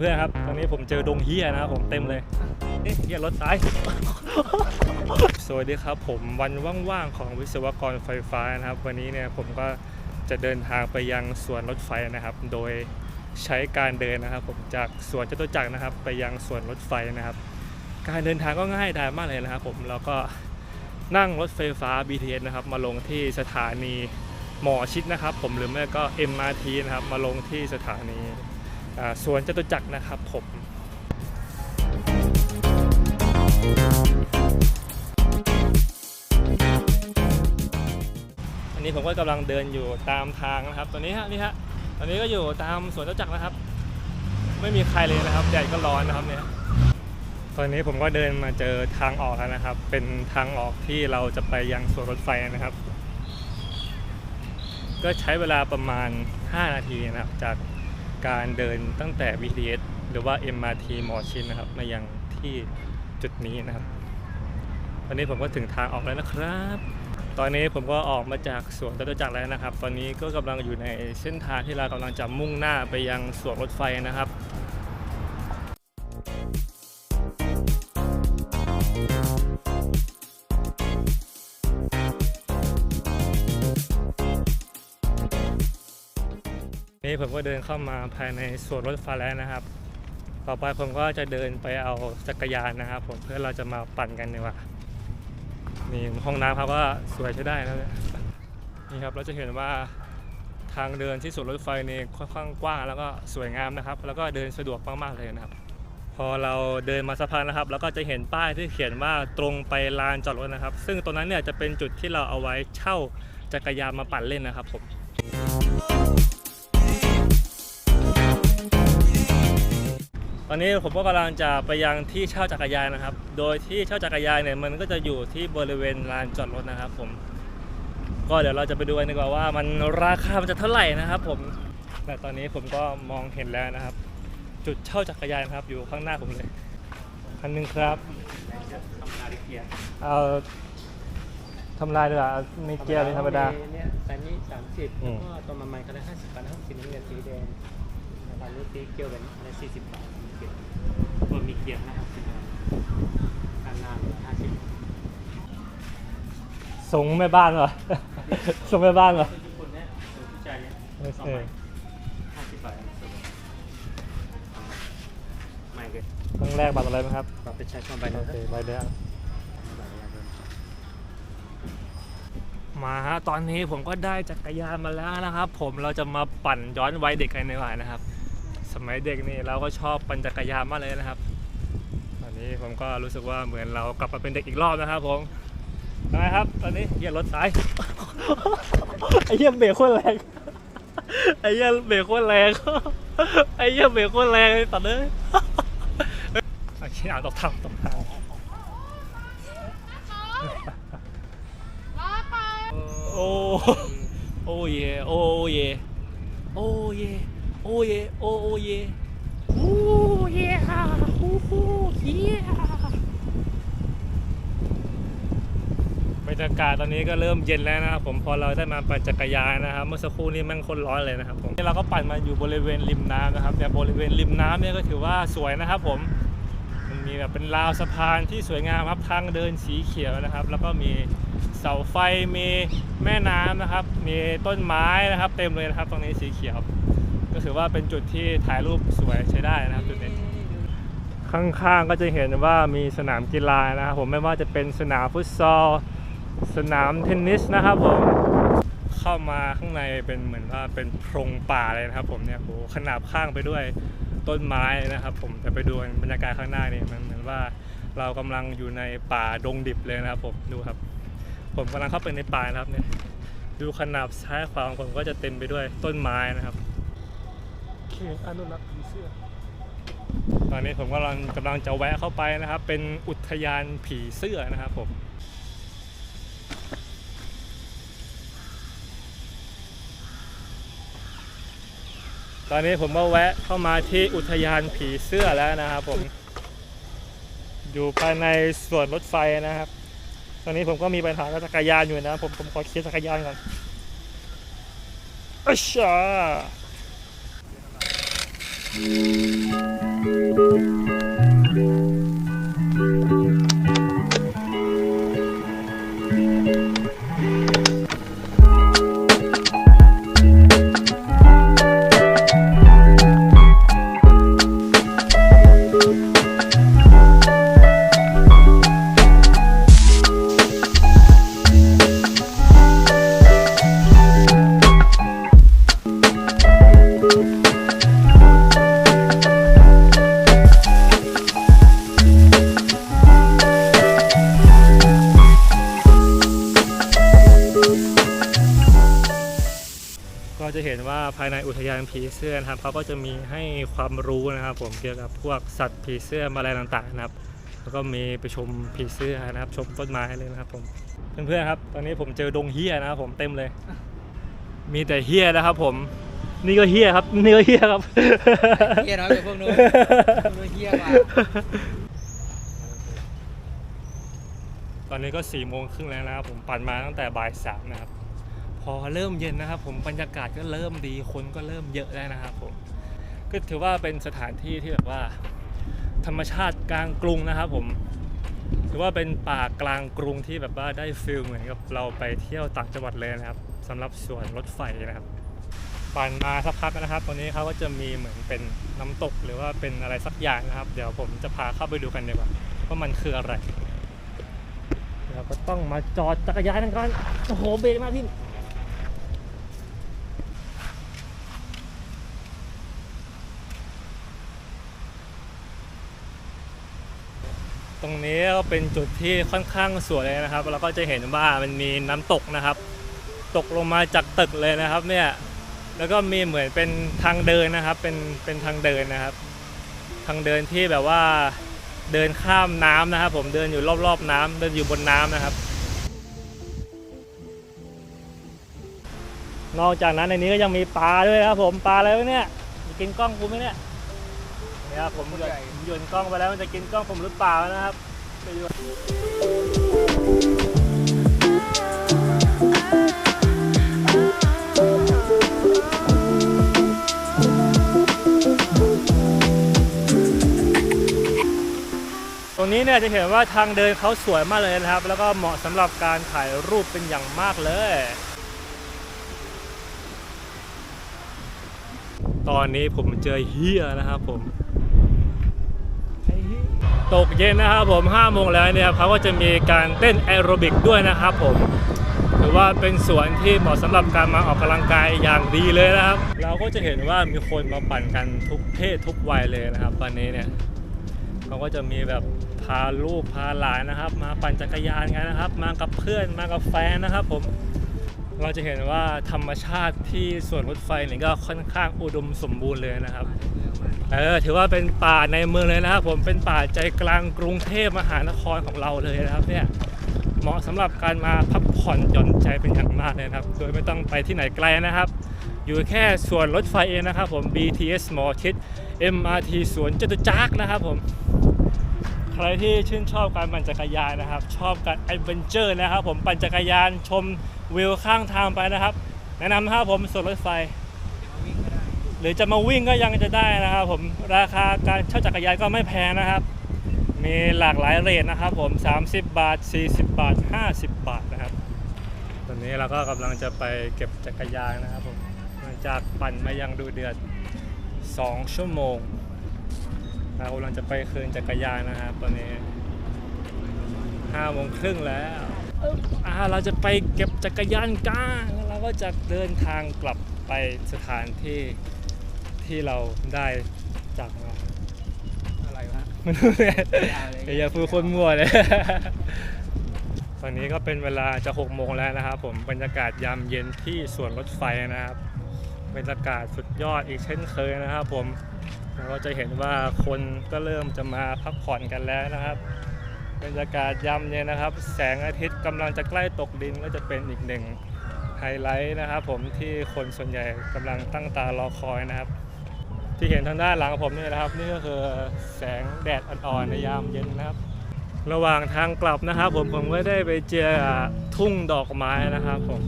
เพื่อนครับตอนนี้ผมเจอดงเฮียนะครับผมเต็มเลยเอ๊ะเฮียรถซ้าย สวัสดีครับ ผมวันว่างๆของวิศวกรไฟฟ้านะครับ วันนี้เนี่ยผมก็จะเดินทางไปยังสวนรถไฟนะครับ โดยใช้การเดินนะครับ ผมจากสวนจตุจักรนะครับ ไปยังสวนรถไฟนะครับ การเดินทางก็ง่ายดายมากเลยนะครับ ผมแล้วก็นั่งรถไฟฟ้า BTS นะครับ มาลงที่สถานีหมอชิดนะครับ ผมหรือไม่ก็ MRT นะครับ มาลงที่สถานี สวนจตุจักรนะครับผมอันนี้ผมก็กำลังเดินอยู่ตามทางนะครับ ตอนนี้ฮะนี่ฮะตอนนี้ก็อยู่ตามสวนจตุจักรนะครับ ไม่มีใครเลยนะครับแดดก็ร้อนนะครับเนี่ยตอนนี้ผมก็เดินมาเจอทางออกแล้วนะครับ เป็นทางออกที่เราจะไปยังสวนรถไฟนะครับ ก็ใช้เวลาประมาณ 5 นาทีนะครับ จาก การเดินตั้งแต่ BTS หรือว่า MRT หมอชินนะครับ มายังที่จุดนี้นะครับ ตอนนี้ผมก็ถึงทางออกแล้วนะครับ ตอนนี้ผมก็ออกมาจากสวนจตุจักรแล้วนะครับ ตอนนี้ก็กำลังอยู่ในเส้นทางที่เรากำลังจะมุ่งหน้าไปยังสวนรถไฟนะครับ นี่ผมก็เดินเข้ามาภายในสวนรถไฟแล้วนะครับ ต่อไปผมก็จะเดินไปเอาจักรยานนะครับผมเพื่อเราจะมาปั่นกันดีกว่านี่ห้องน้ำครับว่าสวยใช้ได้นะเนี่ยนี่ครับเราจะเห็นว่าทางเดินที่สวนรถไฟนี่ค่อนข้างกว้างแล้วก็สวยงามนะครับ แล้วก็เดินสะดวกมากๆเลยนะครับ พอเราเดินมาสะพานนะครับ แล้วก็จะเห็นป้ายที่เขียนว่าตรงไปลานจอดรถนะครับ ซึ่งตรงนั้นเนี่ยจะเป็นจุดที่เราเอาไว้เช่าจักรยานมาปั่นเล่นนะครับผม ตอนนี้ผมก็กำลังจะไปยังที่เช่าจักรยานนะครับ โดยที่เช่าจักรยานเนี่ยมันก็จะอยู่ที่บริเวณลานจอดรถนะครับผม ก็เดี๋ยวเราจะไปดูกันดีกว่าว่ามันราคามันจะเท่าไหร่นะครับผม แต่ตอนนี้ผมก็มองเห็นแล้วนะครับ จุดเช่าจักรยานครับอยู่ข้างหน้าผมเลยคันหนึงครับธรรมดาดิเกียร์เอาทำลายดีกว่าเอาในเกียร์เป็นธรรมดาเนี่ยแต่นี่สามสิบอืมก็ตัวมันมันก็ได้ห้าสิบบาทนะครับสีน้ำเงินสีแดงอันนี้สีเกียวเป็นอันนี้สี่สิบบาท มีเกียร์ตัวมีเกียร์นะครับสีแดงอันหน้าเหลือห้าสิบส่งแม่บ้านเหรอ ส่งแม่บ้านเหรอทุกคนเนี่ยตัวผู้ชายเนี่ยโอสองเคใบห้าสิบบาทสุดไม่เลยต้องแลกบัตรอะไรไหมครับบัตรประชาชนใบโอนะคเครับใบเดียวบัตรประชาชนมาฮะตอนนี้ผมก็ได้จักรยานมาแล้วนะครับ ผมเราจะมาปั่นย้อนวัยเด็กกันดีกว่านะครับ สมัยเด็กนี่เราก็ชอบปั่นจักรยานมากเลยนะครับตอ นนี้ผมก็รู้สึกว่าเหมือนเรากลับมาเป็นเด็กอีกรอบนะครับผมทำไมครับ ตอนนี้เหยียบรถซ้าย ไอ้เหี้ยเบรกโคตรแรง ไอ้เหี้ยเบรกโคตรแรง ไอ้เหี้ยเบรกโคตรแรงเลยตัดเลยไอ้เหี้ยอ่านตกทางตกทางโอ้โอ้เยโอ้เยโอ้เยโอ้เยโอ้เยโอ้ เยโอ้โหเยบรรยากาศตอนนี้ก็เริ่มเย็นแล้วนะครับผมพอเราได้มาปั่นจักรยานนะครับเมื่อสักครู่นี้แมันคนร้อนเลยนะครับผมนี่เราก็ปั่นมาอยู่บริเวณริมน้ำนะครับแต่บริเวณริมน้ำเนี่ยก็ถือว่าสวยนะครับผมมันมีแบบเป็นราวสะพานที่สวยงามครับทางเดินสีเขียวนะครับ แล้วก็มีเสาไฟมีแม่น้ำนะครับ มีต้นไม้นะครับ เต็มเลยนะครับ ตรงนี้สีเขียว ก็ถือว่าเป็นจุดที่ถ่ายรูปสวยใช้ได้นะครับจุด ข้างๆก็จะเห็นว่ามีสนามกีฬานะครับผมไม่ว่าจะเป็นสนามฟุตซอล สนามเทนนิสนะครับผมเข้ามาข้างในเป็นเหมือนว่าเป็นโพรงป่าเลยนะครับ ผมเนี่ยโหขนาบข้างไปด้วยต้นไม้นะครับ ผมจะไปดูบรรยากาศข้างหน้านี่มันเหมือนว่าเรากำลังอยู่ในป่าดงดิบเลยนะครับ ผมดูครับ ผมกำลังเข้าไปในป่านะครับเนี่ยดูขนาบซ้ายขวาของผมก็จะเต็มไปด้วยต้นไม้นะครับเขตอนุรักษ์ผีเสื้อ ตอนนี้ผมกำลังกำลังจะแวะเข้าไปนะครับ เป็นอุทยานผีเสื้อนะครับผมตอนนี้ผมก็แวะเข้ามาที่อุทยานผีเสื้อแล้วนะครับผม อยู่ภายในสวนรถไฟนะครับ ตอนนี้ผมก็มีปัญหากับจักรยานอยู่นะผมผมขอเคลียร์จักรยานก่อนอัชชา ก็ จะเห็นว่าภายในอุทยานผีเสื้อนะครับเขาก็จะมีให้ความรู้นะครับ ผมเกี่ยวกับพวกสัตว์ผีเสื้อแมลงต่างๆนะครับ แล้วก็มีไปชมผีเสื้อนะครับ ชมต้นไม้เลยนะครับ ผมเพื่อนๆครับ ตอนนี้ผมเจอดงเฮียนะครับ ผมเต็มเลย มีแต่เฮียนะครับ ผม นี่ก็เฮียครับนี่ก็เฮียครับเฮียน้อยกว่าพวกนู้นพวกนู้นเฮียกว่าตอนนี้ก็สี่โมงครึ่งแล้วนะครับผมปั่นมาตั้งแต่บ่ายสามนะครับ พอเริ่มเย็นนะครับ ผมบรรยากาศก็เริ่มดีคนก็เริ่มเยอะแล้วนะครับผมก็ถือว่าเป็นสถานที่ที่แบบว่า ธรรมชาติกลางกรุงนะครับ ผมถือว่าเป็นป่ากลางกรุงที่แบบว่าได้ฟิลเหมือนกับเราไปเที่ยวต่างจังหวัดเลยนะครับสำหรับสวนรถไฟนะครับปั่นมาสักพักนะครับ ตรงนี้เขาก็จะมีเหมือนเป็นน้ำตกหรือว่าเป็นอะไรสักอย่างนะครับ เดี๋ยวผมจะพาเข้าไปดูกันดีกว่าว่ามันคืออะไรเราก็ต้องมาจอดจักรยานกันก่อนโอ้โหเบรกมากพี่ ตรงนี้ก็เป็นจุดที่ค่อนข้างสวยเลยนะครับ แล้วก็จะเห็นว่ามันมีน้ำตกนะครับ ตกลงมาจากตึกเลยนะครับเนี่ยแล้วก็มีเหมือนเป็นทางเดินนะครับ เป็นเป็นทางเดินนะครับ ทางเดินที่แบบว่าเดินข้ามน้ำนะครับ ผมเดินอยู่รอบๆน้ำเดินอยู่บนน้ำนะครับ นอกจากนั้นในนี้ก็ยังมีปลาด้วยครับ ผมปลาอะไรเนี่ยกินกล้องกูไหมเนี่ย เนี่ยครับผมหยนหยนกล้องไปแล้วมันจะกินกล้องผมหรือเปล่านะครับไปดูตรงนี้เนี่ยจะเห็นว่าทางเดินเขาสวยมากเลยนะครับ แล้วก็เหมาะสำหรับการถ่ายรูปเป็นอย่างมากเลย ตอนนี้ผมเจอเฮียนะครับผม ตกเย็นนะครับผม5โมงแล้วเนี่ยเขาก็จะมีการเต้นแอโรบิกด้วยนะครับผมถือว่าเป็นสวนที่เหมาะสำหรับการมาออกกำลังกายอย่างดีเลยนะครับ เราก็จะเห็นว่ามีคนมาปั่นกันทุกเพศทุกวัยเลยนะครับตอนนี้เนี่ยเขาก็จะมีแบบพาลูกพาหลานนะครับ มาปั่นจักรยานกันนะครับ มากับเพื่อนมากับแฟนนะครับผม เราจะเห็นว่าธรรมชาติที่สวนรถไฟเนี่ยก็ค่อนข้างอุดมสมบูรณ์เลยนะครับเออถือว่าเป็นป่าในเมืองเลยนะครับผมเป็นป่าใจกลางกรุงเทพมหานครของเราเลยนะครับเนี่ยเหมาะสำหรับการมาพักผ่อนหย่อนใจเป็นอย่างมากเลยนะครับ โดยไม่ต้องไปที่ไหนไกลนะครับ อยู่แค่สวนรถไฟเองนะครับผม BTS หมอชิด MRT สวนจตุจักรนะครับผมใครที่ชื่นชอบการปั่นจักรยานนะครับ ชอบการแอดเวนเจอร์นะครับ ผมปั่นจักรยานชม วิวข้างทางไปนะครับ แนะนำนะครับผมสวนรถไฟ หรือจะมาวิ่งก็ยังจะได้นะครับ ผมราคาการเช่าจักรยานก็ไม่แพงนะครับ มีหลากหลายเรทนะครับผม 30 บาท 40 บาท 50 บาทนะครับ ตอนนี้เราก็กำลังจะไปเก็บจักรยานนะครับผมหลังจากปั่นมายังดูเดือด 2 ชั่วโมงเรากำลังจะไปคืนจักรยานนะครับตอนนี้ห้าโมงครึ่งแล้ว อิ่มอ่าเราจะไปเก็บจักรยานกันแล้วเราก็จะเดินทางกลับไปสถานที่ที่เราได้จากมาอะไรวะไม่รู้เลยเอาเลยอย่าพูดคนมั่วเลย ตอนนี้ก็เป็นเวลาจะหกโมงแล้วนะครับผมบรรยากาศยามเย็นที่สวนรถไฟนะครับบรรยากาศสุดยอดอีกเช่นเคยนะครับผมเราก็จะเห็นว่าคนก็เริ่มจะมาพักผ่อนกันแล้วนะครับ บรรยากาศยามเย็นนะครับ แสงอาทิตย์กำลังจะใกล้ตกดินก็จะเป็นอีกหนึ่งไฮไลท์นะครับผมที่คนส่วนใหญ่กำลังตั้งตารอคอยนะครับ ที่เห็นทางด้านหลังผมนี่นะครับ นี่ก็คือแสงแดดอ่อนๆในยามเย็นนะครับ ระหว่างทางกลับนะครับ ผมผมก็ได้ไปเจอทุ่งดอกไม้นะครับ ผม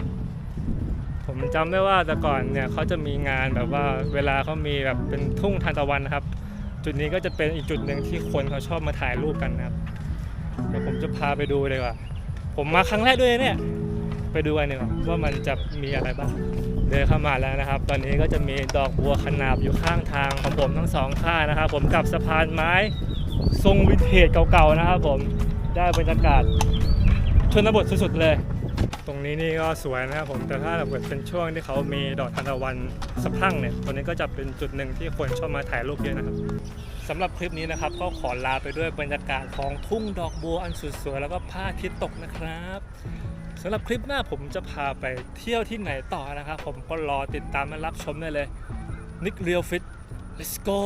ผมจำได้ว่าแต่ก่อนเนี่ยเขาจะมีงานแบบว่าเวลาเขามีแบบเป็นทุ่งทานตะวันนะครับ จุดนี้ก็จะเป็นอีกจุดหนึ่งที่คนเขาชอบมาถ่ายรูปกันนะครับ เดี๋ยวผมจะพาไปดูเลยว่า ผมมาครั้งแรกด้วยเนี่ย ไปดูกันดีกว่าว่ามันจะมีอะไรบ้าง เดินเข้ามาแล้วนะครับ ตอนนี้ก็จะมีดอกบัวขนาบอยู่ข้างทางของผมทั้งสองข้างนะครับ ผมกับสะพานไม้ทรงวินเทจเก่าๆนะครับ ผมได้บรรยากาศชนบทสุดๆเลย ตรงนี้นี่ก็สวยนะครับผม แต่ถ้าแบบเป็นช่วงที่เขามีดอกทานตะวันสะพรั่งเนี่ย ตรงนี้ก็จะเป็นจุดหนึ่งที่คนชอบมาถ่ายรูปเยอะนะครับ สำหรับคลิปนี้นะครับ ก็ขอลาไปด้วยบรรยากาศของทุ่งดอกบัวอันสุดสวยแล้วก็พระอาทิตย์ตกนะครับสำหรับคลิปหน้าผมจะพาไปเที่ยวที่ไหนต่อนะครับ ผมก็รอติดตามและรับชมได้เลยนิกเรียลฟิต let's go